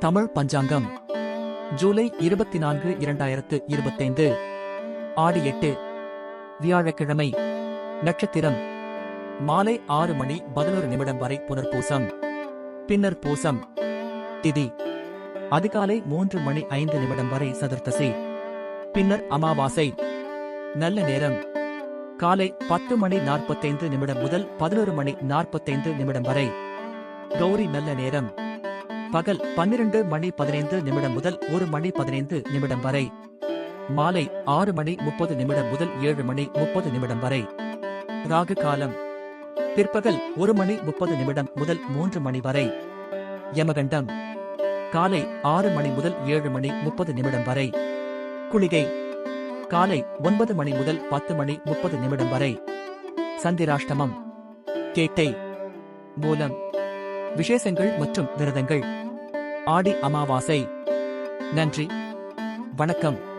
தமிழ் பஞ்சாங்கம். ஜூலை இருபத்தி நான்கு இரண்டாயிரத்து இருபத்தைந்து. ஆடி எட்டு வியாழக்கிழமை. நட்சத்திரம். மாலை ஆறு மணி பதினோரு நிமிடம் வரை புனர்பூசம். பின்னர் பூசம். திதி. அதிகாலை மூன்று மணி ஐந்து நிமிடம் வரை சதுர்த்தசி. பின்னர் அமாவாசை. நல்ல நேரம். காலை பத்து மணி நாற்பத்தைந்து நிமிடம் முதல் பதினோரு மணி நாற்பத்தைந்து நிமிடம் வரை. கௌரி நல்ல நேரம். பகல் பன்னிரண்டு மணி பதினைந்து நிமிடம் முதல் ஒரு மணி பதினைந்து நிமிடம் வரை. மாலை ஆறு மணி முப்பது நிமிடம் முதல் ஏழு மணி முப்பது நிமிடம் வரை. ராகு காலம். பிற்பகல் ஒரு மணி முப்பது நிமிடம் முதல் மூன்று மணி வரை. யமகண்டம். காலை ஆறு மணி முதல் ஏழு மணி முப்பது நிமிடம் வரை. குளிகை. காலை ஒன்பது மணி முதல் பத்து மணி முப்பது நிமிடம் வரை. சந்திராஷ்டமம். கேட்டை. மூலம். விசேஷங்கள் மற்றும் விரதங்கள். ஆடி அமாவாசை. நன்றி. வணக்கம்.